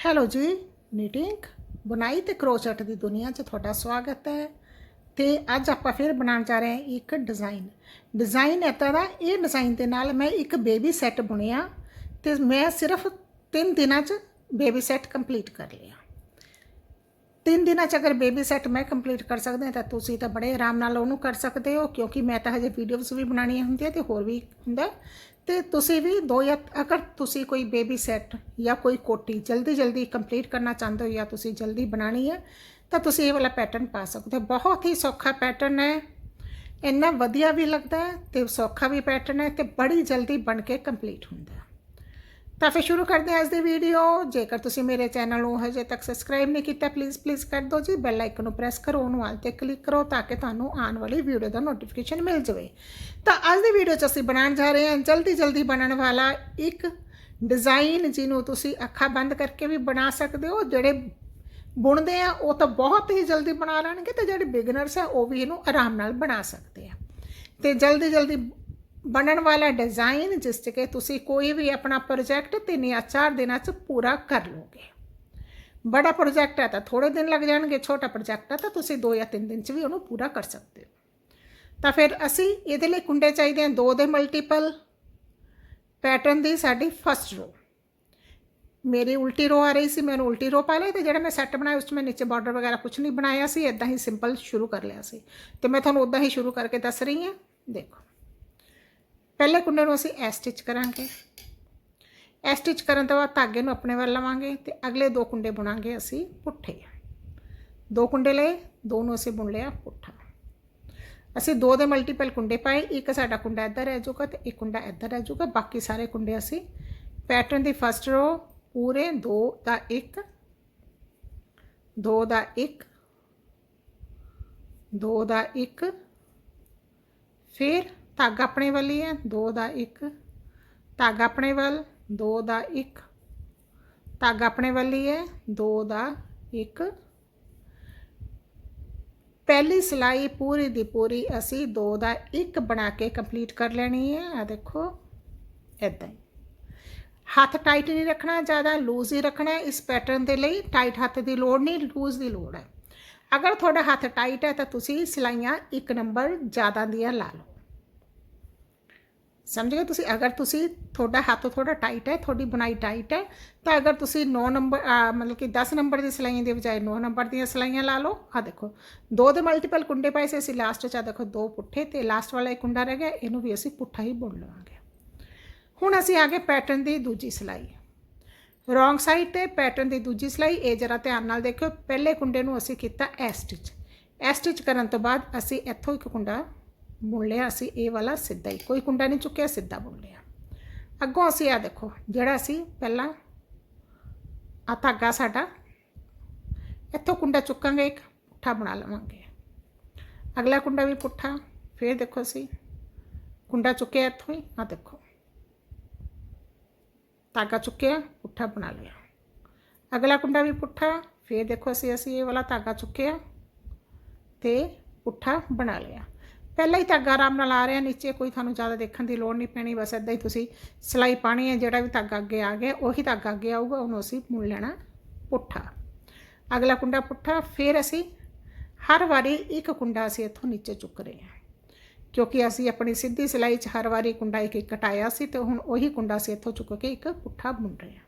Hello ਜੀ knitting ਬੁਣਾਈ ਤੇ ਕਰੋਸ਼ਟ ਦੀ ਦੁਨੀਆ 'ਚ ਤੁਹਾਡਾ ਸਵਾਗਤ ਹੈ। ਤੇ ਅੱਜ ਆਪਾਂ ਫਿਰ ਬਣਾਉਣ ਜਾ ਰਹੇ ਹਾਂ ਇੱਕ ਡਿਜ਼ਾਈਨ ਡਿਜ਼ਾਈਨ ਇੱਦਾਂ ਦਾ, ਇਹ ਡਿਜ਼ਾਈਨ ਦੇ ਨਾਲ ਮੈਂ ਇੱਕ ਬੇਬੀ ਸੈੱਟ ਬੁਣਿਆ ਤੇ ਮੈਂ ਸਿਰਫ 3 ਦਿਨਾਂ 'ਚ ਬੇਬੀ ਸੈੱਟ ਕੰਪਲੀਟ ਕਰ ਲਿਆ। ਤਿੰਨ ਦਿਨਾਂ ਚ ਅਗਰ ਬੇਬੀ ਸੈੱਟ ਮੈਂ ਕੰਪਲੀਟ ਕਰ ਸਕਦੇ ਤਾਂ ਤੁਸੀਂ ਤਾਂ ਬੜੇ ਆਰਾਮ ਨਾਲ ਉਹਨੂੰ ਕਰ ਸਕਦੇ ਹੋ, ਕਿਉਂਕਿ ਮੈਂ ਤਾਂ ਹਜੇ ਵੀਡੀਓਜ਼ ਵੀ ਬਣਾਉਣੀਆਂ ਹੁੰਦੀਆਂ ਤੇ ਹੋਰ ਵੀ ਹੁੰਦਾ। ਤੇ ਤੁਸੀਂ ਵੀ ਦੋ ਜਾਂ, ਅਗਰ ਤੁਸੀਂ ਕੋਈ ਬੇਬੀ ਸੈੱਟ ਜਾਂ ਕੋਈ ਕੋਟੀ ਜਲਦੀ ਜਲਦੀ ਕੰਪਲੀਟ ਕਰਨਾ ਚਾਹੁੰਦੇ ਹੋ ਜਾਂ ਤੁਸੀਂ ਜਲਦੀ ਬਣਾਣੀ ਹੈ, ਤਾਂ ਤੁਸੀਂ ਇਹ ਵਾਲਾ ਪੈਟਰਨ ਪਾ ਸਕਦੇ ਹੋ। ਬਹੁਤ ਹੀ ਸੌਖਾ ਪੈਟਰਨ ਹੈ। ਇੰਨਾ ਵਧੀਆ ਵੀ ਲੱਗਦਾ ਹੈ ਤੇ ਸੌਖਾ ਵੀ ਪੈਟਰਨ ਹੈ ਤੇ ਬੜੀ ਜਲਦੀ ਬਣ ਕੇ ਕੰਪਲੀਟ ਹੁੰਦਾ ਹੈ। ਤਾਂ ਫਿਰ ਸ਼ੁਰੂ ਕਰਦੇ ਹਾਂ ਅੱਜ ਦੀ ਵੀਡੀਓ ਜੇਕਰ ਤੁਸੀਂ ਮੇਰੇ ਚੈਨਲ ਨੂੰ ਹਜੇ ਤੱਕ ਸਬਸਕ੍ਰਾਈਬ ਨਹੀਂ ਕੀਤਾ ਪਲੀਜ਼ ਪਲੀਜ਼ ਕਰ ਦਿਓ ਜੀ। ਬੈਲ ਆਈਕਨ ਨੂੰ ਪ੍ਰੈਸ ਕਰੋ, ਉਹਨੂੰ ਆਲ ਤੇ ਕਲਿੱਕ ਕਰੋ ਤਾਂ ਕਿ ਤੁਹਾਨੂੰ ਆਉਣ ਵਾਲੀ ਵੀਡੀਓ ਦਾ ਨੋਟੀਫਿਕੇਸ਼ਨ ਮਿਲ ਜਾਵੇ। ਤਾਂ ਅੱਜ ਦੀ ਵੀਡੀਓ 'ਚ ਅਸੀਂ ਬਣਾਉਣ ਜਾ ਰਹੇ ਹਾਂ ਜਲਦੀ ਜਲਦੀ ਬਣਨ ਵਾਲਾ ਇੱਕ ਡਿਜ਼ਾਈਨ ਜਿਹਨੂੰ ਤੁਸੀਂ ਅੱਖਾਂ ਬੰਦ ਕਰਕੇ ਵੀ ਬਣਾ ਸਕਦੇ ਹੋ। ਜਿਹੜੇ ਬੁਣਦੇ ਆ, ਉਹ ਤਾਂ ਬਹੁਤ ਹੀ ਜਲਦੀ ਬਣਾ ਲੈਣਗੇ ਤੇ ਜਿਹੜੇ ਬਿਗਨਰਸ ਆ, ਉਹ ਵੀ ਇਹਨੂੰ ਆਰਾਮ ਨਾਲ ਬਣਾ ਸਕਦੇ ਆ। ਤੇ ਜਲਦੀ ਜਲਦੀ ਬਣਨ ਵਾਲਾ ਡਿਜ਼ਾਈਨ ਜਿਸ 'ਚ ਕਿ ਤੁਸੀਂ ਕੋਈ ਵੀ ਆਪਣਾ ਪ੍ਰੋਜੈਕਟ ਤਿੰਨ ਜਾਂ ਚਾਰ ਦਿਨਾਂ 'ਚ ਪੂਰਾ ਕਰ ਲੋਗੇ ਬੜਾ ਪ੍ਰੋਜੈਕਟ ਹੈ ਤਾਂ ਥੋੜੇ ਦਿਨ ਲੱਗ ਜਾਣਗੇ, ਛੋਟਾ ਪ੍ਰੋਜੈਕਟ ਹੈ ਤਾਂ ਤੁਸੀਂ 2 ਜਾਂ 3 ਦਿਨ 'ਚ ਵੀ ਉਹਨੂੰ ਪੂਰਾ ਕਰ ਸਕਦੇ ਹੋ। ਤਾਂ ਫਿਰ ਅਸੀਂ ਇਹਦੇ ਲਈ ਕੁੰਡੇ ਚਾਹੀਦੇ ਹਨ ਦੋ ਦੇ ਮਲਟੀਪਲ ਪੈਟਰਨ ਦੀ ਸਾਡੀ ਫਸਟ ਰੋ ਮੇਰੀ ਉਲਟੀ ਰੋ ਆ ਰਹੀ ਸੀ ਮੈਨੂੰ ਉਲਟੀ ਰੋ ਪਾ ਲਈ ਤੇ ਜਿਹੜਾ ਮੈਂ ਸੈੱਟ ਬਣਾਇਆ ਉਸ 'ਚ ਮੈਂ ਨੀਚੇ ਬਾਰਡਰ ਵਗੈਰਾ ਕੁਝ ਨਹੀਂ ਬਣਾਇਆ ਸੀ ਇਦਾਂ ਹੀ ਸਿੰਪਲ ਸ਼ੁਰੂ ਕਰ ਲਿਆ ਸੀ। ਤੇ ਮੈਂ ਤੁਹਾਨੂੰ ਉਦਾਂ ਹੀ ਸ਼ੁਰੂ ਕਰਕੇ ਦੱਸ ਰਹੀ ਹਾਂ। ਦੇਖੋ। ਪਹਿਲੇ ਕੁੰਡੇ ਨੂੰ ਅਸੀਂ ਐ ਸਟਿਚ ਕਰਾਂਗੇ। ਐ ਸਟਿਚ ਕਰਨ ਤੋਂ ਬਾਅਦ ਧਾਗੇ ਨੂੰ ਆਪਣੇ ਵੱਲ ਲਵਾਂਗੇ ਤੇ ਅਗਲੇ ਦੋ ਕੁੰਡੇ ਬੁਣਾਂਗੇ ਅਸੀਂ ਪੁੱਠੇ। ਦੋ ਕੁੰਡੇ ਲਏ, ਦੋ ਨੂੰ ਅਸੀਂ ਬੁਣ ਲਿਆ ਪੁੱਠਾ। ਅਸੀਂ ਦੋ ਦੇ ਮਲਟੀਪਲ ਕੁੰਡੇ ਪਾਏ, ਇੱਕ ਸਾਡਾ ਕੁੰਡਾ ਇੱਧਰ ਰਹਿ ਜਾਊਗਾ ਤੇ ਇੱਕ ਕੁੰਡਾ ਇੱਧਰ ਰਹਿ ਜਾਊਗਾ। ਬਾਕੀ ਸਾਰੇ ਕੁੰਡੇ ਅਸੀਂ ਪੈਟਰਨ ਦੀ ਫਸਟ ਰੋ ਪੂਰੇ ਦੋ ਦਾ ਇੱਕ, ਦੋ ਦਾ ਇੱਕ, ਦੋ ਦਾ ਇੱਕ, ਫਿਰ ਧਾਗਾ ਆਪਣੇ ਵੱਲ ਹੀ ਹੈ, ਦੋ ਦਾ ਇੱਕ। ਧਾਗਾ ਆਪਣੇ ਵੱਲ, ਦੋ ਦਾ ਇੱਕ। ਧਾਗਾ ਆਪਣੇ ਵੱਲ ਹੀ ਹੈ, ਦੋ ਦਾ ਇੱਕ। ਪਹਿਲੀ ਸਿਲਾਈ ਪੂਰੀ ਦੀ ਪੂਰੀ ਅਸੀਂ ਦੋ ਦਾ ਇੱਕ ਬਣਾ ਕੇ ਕੰਪਲੀਟ ਕਰ ਲੈਣੀ ਹੈ। ਆ ਦੇਖੋ ਇਦਾਂ ਹੀ। ਹੱਥ ਟਾਈਟ ਨਹੀਂ ਰੱਖਣਾ, ਜ਼ਿਆਦਾ ਲੂਜ਼ ਹੀ ਰੱਖਣਾ ਹੈ ਇਸ ਪੈਟਰਨ ਦੇ ਲਈ। ਟਾਈਟ ਹੱਥ ਦੀ ਲੋੜ ਨਹੀਂ ਲੂਜ਼ ਦੀ ਲੋੜ ਹੈ। ਅਗਰ ਤੁਹਾਡਾ ਹੱਥ ਟਾਈਟ ਹੈ ਤਾਂ ਤੁਸੀਂ ਸਿਲਾਈਆਂ ਇੱਕ ਨੰਬਰ ਜ਼ਿਆਦਾ ਦੀਆਂ ਲਾ ਲਓ। ਸਮਝ ਗਏ ਤੁਸੀਂ? ਅਗਰ ਤੁਸੀਂ ਤੁਹਾਡਾ ਹੱਥ ਥੋੜਾ ਟਾਈਟ ਹੈ, ਤੁਹਾਡੀ ਬਣਾਈ ਟਾਈਟ ਹੈ, ਤਾਂ ਅਗਰ ਤੁਸੀਂ 9 ਨੰਬਰ ਮਤਲਬ ਕਿ 10 ਨੰਬਰ ਦੀ ਸਿਲਾਈਆਂ ਦੀ ਬਜਾਏ 9 ਨੰਬਰ ਦੀਆਂ ਸਿਲਾਈਆਂ ਲਾ ਲਓ ਆ ਦੇਖੋ, ਦੋ ਦੇ ਮਲਟੀਪਲ ਕੁੰਡੇ ਪਾਏ ਸੀ ਅਸੀਂ ਲਾਸਟ 'ਚ ਆ ਦੇਖੋ, ਦੋ ਪੁੱਠੇ ਤੇ ਲਾਸਟ ਵਾਲਾ ਇੱਕ ਕੁੰਡਾ ਰਹਿ ਗਿਆ, ਇਹਨੂੰ ਵੀ ਅਸੀਂ ਪੁੱਠਾ ਹੀ ਬੁਣ ਲਵਾਂਗੇ। ਹੁਣ ਅਸੀਂ ਆ ਗਏ ਪੈਟਰਨ ਦੀ ਦੂਜੀ ਸਿਲਾਈ। ਰੋਂਗ ਸਾਈਡ ਤੇ ਪੈਟਰਨ ਦੀ ਦੂਜੀ ਸਿਲਾਈ, ਇਹ ਜਰਾ ਧਿਆਨ ਨਾਲ ਦੇਖਿਓ, ਪਹਿਲੇ ਕੁੰਡੇ ਨੂੰ ਅਸੀਂ ਕੀਤਾ ਐ ਸਟਿਚ ਐ ਸਟਿਚ ਕਰਨ ਤੋਂ ਬਾਅਦ ਅਸੀਂ ਇੱਥੋਂ ਇੱਕ ਕੁੰਡਾ ਬੁਣ ਲਿਆ ਅਸੀਂ ਇਹ ਵਾਲਾ ਸਿੱਧਾ ਹੀ। ਕੋਈ ਕੁੰਡਾ ਨਹੀਂ ਚੁੱਕਿਆ, ਸਿੱਧਾ ਬੁਣ ਲਿਆ ਅੱਗੋਂ ਅਸੀਂ ਆ ਦੇਖੋ, ਜਿਹੜਾ ਅਸੀਂ ਪਹਿਲਾਂ ਆ ਧਾਗਾ ਸਾਡਾ, ਇੱਥੋਂ ਕੁੰਡਾ ਚੁੱਕਾਂਗੇ, ਇੱਕ ਪੁੱਠਾ ਬਣਾ ਲਵਾਂਗੇ। ਅਗਲਾ ਕੁੰਡਾ ਵੀ ਪੁੱਠਾ, ਫਿਰ ਦੇਖੋ ਅਸੀਂ, ਕੁੰਡਾ ਚੁੱਕਿਆ ਇੱਥੋਂ ਹੀ ਆ ਦੇਖੋ। ਧਾਗਾ ਚੁੱਕਿਆ, ਪੁੱਠਾ ਬਣਾ ਲਿਆ। ਅਗਲਾ ਕੁੰਡਾ ਵੀ ਪੁੱਠਾ, ਫਿਰ ਦੇਖੋ ਅਸੀਂ ਅਸੀਂ ਇਹ ਵਾਲਾ ਧਾਗਾ ਚੁੱਕਿਆ ਤੇ ਪੁੱਠਾ ਬਣਾ ਲਿਆ। ਪਹਿਲਾਂ ਹੀ ਧਾਗਾ ਆਰਾਮ ਨਾਲ ਆ ਰਿਹਾ, ਨੀਚੇ ਕੋਈ ਤੁਹਾਨੂੰ ਜ਼ਿਆਦਾ ਦੇਖਣ ਦੀ ਲੋੜ ਨਹੀਂ ਪੈਣੀ, ਬਸ ਇਦਾਂ ਹੀ ਤੁਸੀਂ ਸਿਲਾਈ ਪਾਣੀ ਹੈ, ਜਿਹੜਾ ਵੀ ਧਾਗਾ ਅੱਗੇ ਆ ਗਿਆ, ਉਹੀ ਧਾਗਾ ਅੱਗੇ ਆਊਗਾ, ਉਹਨੂੰ ਅਸੀਂ ਮੁੜ ਲੈਣਾ ਪੁੱਠਾ। ਅਗਲਾ ਕੁੰਡਾ ਪੁੱਠਾ, ਫਿਰ ਅਸੀਂ ਹਰ ਵਾਰੀ ਇੱਕ ਕੁੰਡਾ ਅਸੀਂ ਇੱਥੋਂ ਨੀਚੇ ਚੁੱਕ ਰਹੇ ਹਾਂ। ਕਿਉਂਕਿ ਅਸੀਂ ਆਪਣੀ ਸਿੱਧੀ ਸਿਲਾਈ 'ਚ ਹਰ ਵਾਰੀ ਕੁੰਡਾ ਇੱਕ ਇੱਕ ਕਟਾਇਆ ਸੀ, ਤੇ ਹੁਣ ਉਹੀ ਕੁੰਡਾ ਅਸੀਂ ਇੱਥੋਂ ਚੁੱਕ ਕੇ ਇੱਕ ਪੁੱਠਾ ਬੁਣ ਰਹੇ ਹਾਂ।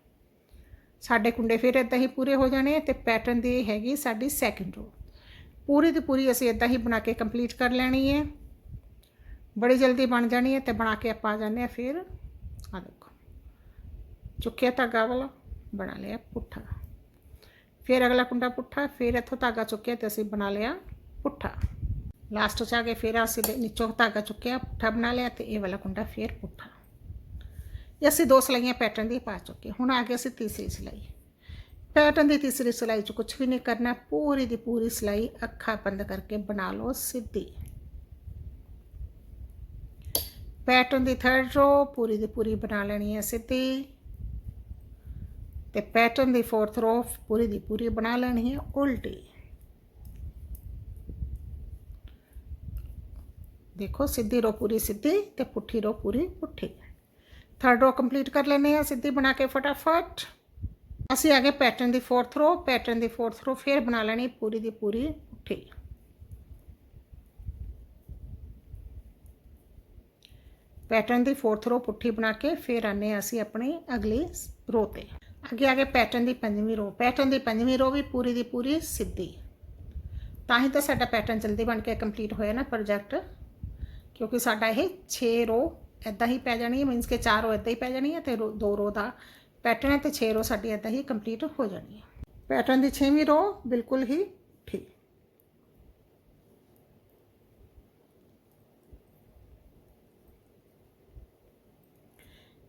ਸਾਡੇ ਕੁੰਡੇ ਫਿਰ ਇਦਾਂ ਹੀ ਪੂਰੇ ਹੋ ਜਾਣੇ ਤੇ ਪੈਟਰਨ ਦੀ ਹੈਗੀ ਸਾਡੀ ਸੈਕਿੰਡ ਰੋ ਪੂਰੀ ਦੀ ਪੂਰੀ ਅਸੀਂ ਇਦਾਂ ਹੀ ਬਣਾ ਕੇ ਕੰਪਲੀਟ ਕਰ ਲੈਣੀ ਹੈ ਬੜੀ ਜਲਦੀ ਬਣ ਜਾਣੀ ਹੈ ਤੇ ਬਣਾ ਕੇ ਆਪਾਂ ਆ ਜਾਂਦੇ ਆ ਫਿਰ ਆ ਦੇਖੋ ਚੁੱਕਿਆ ਧਾਗਾ ਵਾਲਾ ਬਣਾ ਲਿਆ ਪੁੱਠਾ ਫਿਰ ਅਗਲਾ ਕੁੰਡਾ ਪੁੱਠਾ ਫਿਰ ਇੱਥੋਂ ਧਾਗਾ ਚੁੱਕਿਆ ਤੇ ਅਸੀਂ ਬਣਾ ਲਿਆ ਪੁੱਠਾ ਲਾਸਟ 'ਚ ਆ ਕੇ ਫਿਰ ਅਸੀਂ ਨੀਚੋਂ ਧਾਗਾ ਚੁੱਕਿਆ ਪੁੱਠਾ ਬਣਾ ਲਿਆ ਤੇ ਇਹ ਵਾਲਾ ਕੁੰਡਾ ਫਿਰ ਪੁੱਠਾ ਇਹ ਅਸੀਂ ਦੋ ਸਲਾਈਆਂ ਪੈਟਰਨ ਦੀ ਪਾ ਚੁੱਕੇ ਹੁਣ ਆ ਗਏ ਅਸੀਂ ਤੀਸਰੀ ਸਿਲਾਈ ਪੈਟਰਨ ਦੀ ਤੀਸਰੀ ਸਿਲਾਈ 'ਚ ਕੁਝ ਵੀ ਨਹੀਂ ਕਰਨਾ ਪੂਰੀ ਦੀ ਪੂਰੀ ਸਿਲਾਈ ਅੱਖਾਂ ਬੰਦ ਕਰਕੇ ਬਣਾ ਲਓ ਸਿੱਧੀ ਪੈਟਰਨ ਦੀ ਥਰਡ ਰੋ ਪੂਰੀ ਦੀ ਪੂਰੀ ਬਣਾ ਲੈਣੀ ਹੈ ਸਿੱਧੀ ਤੇ ਪੈਟਰਨ ਦੀ ਫੋਰਥ ਰੋ ਪੂਰੀ ਦੀ ਪੂਰੀ ਬਣਾ ਲੈਣੀ ਹੈ ਉਲਟੀ ਦੇਖੋ ਸਿੱਧੀ ਰੋ ਪੂਰੀ ਸਿੱਧੀ ਤੇ ਪੁੱਠੀ ਰੋ ਪੂਰੀ ਪੁੱਠੀ ਥਰਡ ਰੋ ਕੰਪਲੀਟ ਕਰ ਲੈਣੇ ਆ ਸਿੱਧੀ ਬਣਾ ਕੇ ਫਟਾਫਟ ਅਸੀਂ ਆਗੇ ਪੈਟਰਨ ਦੀ ਫੋਰਥ ਰੋ ਪੈਟਰਨ ਦੀ ਫੋਰਥ ਰੋ ਫਿਰ ਬਣਾ ਲੈਣੀ ਪੂਰੀ ਦੀ ਪੂਰੀ ਪੁੱਠੀ ਪੈਟਰਨ ਦੀ ਫੋਰਥ ਰੋ ਪੁੱਠੀ ਬਣਾ ਕੇ ਫਿਰ ਆਨੇ ਅਸੀਂ ਆਪਣੀ ਅਗਲੀ ਰੋ ਤੇ। ਅੱਗੇ ਆਗੇ ਪੈਟਰਨ ਦੀ ਪੰਜਵੀਂ ਰੋ ਪੈਟਰਨ ਦੀ ਪੰਜਵੀਂ ਰੋ ਵੀ ਪੂਰੀ ਦੀ ਪੂਰੀ ਸਿੱਧੀ। ਤਾਂ ਹੀ ਤਾਂ ਸਾਡਾ ਪੈਟਰਨ ਜਲਦੀ ਬਣ ਕੇ ਕੰਪਲੀਟ ਹੋਇਆ ਨਾ ਪ੍ਰੋਜੈਕਟ ਕਿਉਂਕਿ ਸਾਡਾ ਇਹ 6 ਰੋ ਇਦਾਂ ਹੀ ਪੈ ਜਾਣੀ ਹੈ ਮੀਨਸ ਕਿ 4 ਰੋ ਇਦਾਂ ਹੀ ਪੈ ਜਾਣੀ ਹੈ ਤੇ ਰੋ- ਦੋ ਰੋ ਦਾ ਪੈਟਰਨ ਹੈ ਤੇ 6 ਰੋ ਸਾਡੀ ਇਦਾਂ ਹੀ ਕੰਪਲੀਟ ਹੋ ਜਾਣੀ ਹੈ ਪੈਟਰਨ ਦੀ 6ਵੀਂ ਰੋ ਬਿਲਕੁਲ ਹੀ ਠੀਕ।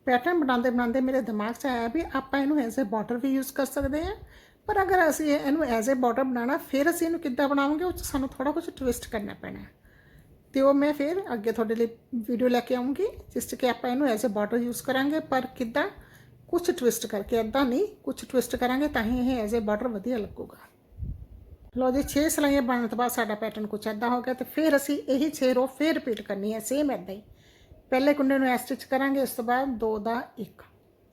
ਪੈਟਰਨ ਬਣਾਉਂਦੇ ਬਣਾਉਂਦੇ ਮੇਰੇ ਦਿਮਾਗ 'ਚ ਆਇਆ ਵੀ ਆਪਾਂ ਇਹਨੂੰ ਐਜ਼ ਅ ਬਾਰਡਰ ਵੀ ਯੂਜ਼ ਕਰ ਸਕਦੇ ਹਾਂ, ਪਰ ਅਗਰ ਅਸੀਂ ਇਹਨੂੰ ਐਜ਼ ਅ ਬਾਰਡਰ ਬਣਾਉਣਾ, ਫਿਰ ਅਸੀਂ ਇਹਨੂੰ ਕਿੱਦਾਂ ਬਣਾਵਾਂਗੇ, ਉਹ 'ਚ ਸਾਨੂੰ ਥੋੜਾ ਕੁਝ ਟਵਿਸਟ ਕਰਨਾ ਪੈਣਾ ਹੈ। ਤੇ ਉਹ ਮੈਂ ਫਿਰ ਅੱਗੇ ਤੁਹਾਡੇ ਲਈ ਵੀਡੀਓ ਲੈ ਕੇ ਆਉਂਗੀ, ਜਿਸ 'ਚ ਕਿ ਆਪਾਂ ਇਹਨੂੰ ਐਜ਼ ਅ ਬਾਰਡਰ ਯੂਜ਼ ਕਰਾਂਗੇ, ਪਰ ਕਿੱਦਾਂ ਕੁਝ ਟਵਿਸਟ ਕਰਕੇ ਇਦਾਂ ਨਹੀਂ ਕੁਝ ਟਵਿਸਟ ਕਰਾਂਗੇ ਤਾਂ ਹੀ ਇਹ ਐਜ਼ ਅ ਬਾਰਡਰ ਵਧੀਆ ਲੱਗੂਗਾ ਲੋ ਜੀ 6 ਸਲਾਈਆਂ ਬਣਨ ਤੋਂ ਬਾਅਦ ਸਾਡਾ ਪੈਟਰਨ ਕੁਝ ਇਦਾਂ ਹੋ ਗਿਆ ਤੇ ਫਿਰ ਅਸੀਂ ਇਹੀ 6 ਰੋ ਫਿਰ ਰਿਪੀਟ ਕਰਨੀ ਹੈ ਸੇਮ ਇਦਾਂ ਹੀ ਪਹਿਲੇ ਕੁੰਡੇ ਨੂੰ ਐ ਸਟਿਚ ਕਰਾਂਗੇ ਉਸ ਤੋਂ ਬਾਅਦ 2 ਦਾ 1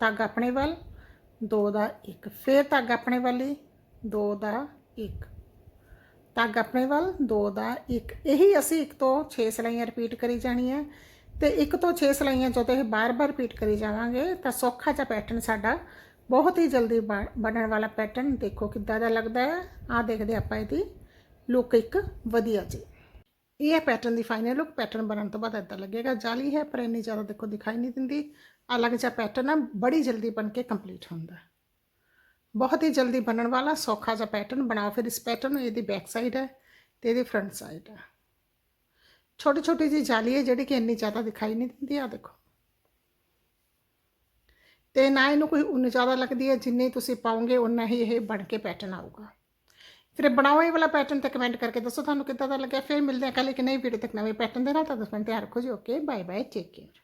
ਧਾਗਾ ਆਪਣੇ ਵੱਲ 2 ਦਾ 1 ਫਿਰ ਧਾਗਾ ਆਪਣੇ ਵੱਲ ਹੀ 2 ਦਾ 1 ਧਾਗਾ ਆਪਣੇ ਵੱਲ 2 ਦਾ 1 ਇਹੀ ਅਸੀਂ 1 ਤੋਂ 6 ਸਲਾਈਆਂ ਰਿਪੀਟ ਕਰੀ ਜਾਣੀ ਹੈ ਤੇ ਇੱਕ ਤੋਂ 6 ਸਲਾਈਆਂ ਜਦੋਂ ਇਹ ਬਾਰ-ਬਾਰ ਰਿਪੀਟ ਕਰੀ ਜਾਵਾਂਗੇ, ਤਾਂ ਸੌਖਾ ਜਿਹਾ ਪੈਟਰਨ ਸਾਡਾ ਬਹੁਤ ਹੀ ਜਲਦੀ ਬਣ- ਬਣਨ ਵਾਲਾ ਪੈਟਰਨ ਦੇਖੋ ਕਿੱਦਾਂ ਦਾ ਲੱਗਦਾ ਹੈ। ਆਹ ਦੇਖਦੇ ਆਪਾਂ ਇਹਦੀ ਲੁੱਕ ਇੱਕ ਵਧੀਆ ਜੀ ਇਹ ਹੈ ਪੈਟਰਨ ਦੀ ਫਾਈਨਲ ਲੁੱਕ ਪੈਟਰਨ ਬਣਨ ਤੋਂ ਬਾਅਦ ਇਦਾਂ ਲੱਗੇਗਾ। ਜਾਲੀ ਹੈ, ਪਰ ਇੰਨੀ ਜ਼ਿਆਦਾ ਦੇਖੋ ਦਿਖਾਈ ਨਹੀਂ ਦਿੰਦੀ। ਅਲੱਗ ਜਿਹਾ ਪੈਟਰਨ ਆ, ਬੜੀ ਜਲਦੀ ਬਣ ਕੇ ਕੰਪਲੀਟ ਹੁੰਦਾ ਬਹੁਤ ਹੀ ਜਲਦੀ ਬਣਨ ਵਾਲਾ, ਸੌਖਾ ਜਿਹਾ ਪੈਟਰਨ ਬਣਾਓ। ਫਿਰ ਇਸ ਪੈਟਰਨ ਨੂੰ ਇਹਦੀ ਬੈਕ ਸਾਈਡ ਹੈ ਤੇ ਇਹਦੀ ਫਰੰਟ ਸਾਈਡ ਹੈ। ਛੋਟੀ ਛੋਟੀ ਜੀ ਜਾਲੀ ਹੈ ਜਿਹੜੀ ਕਿ ਇੰਨੀ ਜ਼ਿਆਦਾ ਦਿਖਾਈ ਨਹੀਂ ਦਿੰਦੀ ਆ ਦੇਖੋ। ਤੇ ਨਾ ਇਹਨੂੰ ਕੋਈ ਉਨ ਜ਼ਿਆਦਾ ਲੱਗਦੀ ਹੈ, ਜਿੰਨੀ ਤੁਸੀਂ ਪਾਓਗੇ ਉਨਾ ਹੀ ਇਹ ਬਣ ਕੇ ਪੈਟਰਨ ਆਊਗਾ। ਫਿਰ ਬਣਾਓ ਇਹ ਵਾਲਾ ਪੈਟਰਨ ਤੇ ਕਮੈਂਟ ਕਰਕੇ ਦੱਸੋ ਤੁਹਾਨੂੰ ਕਿੱਦਾਂ ਦਾ ਲੱਗਿਆ, ਫਿਰ ਮਿਲਦੇ ਹਾਂ ਕੱਲ੍ਹ ਇੱਕ ਨਈ ਵੀਡੀਓ ਤੱਕ ਨਵੇਂ ਪੈਟਰਨ ਦੇ ਨਾਲ ਤਾਂ ਦੱਸਣ ਤਿਆਰ ਰੱਖੋ ਜੀ okay bye bye take care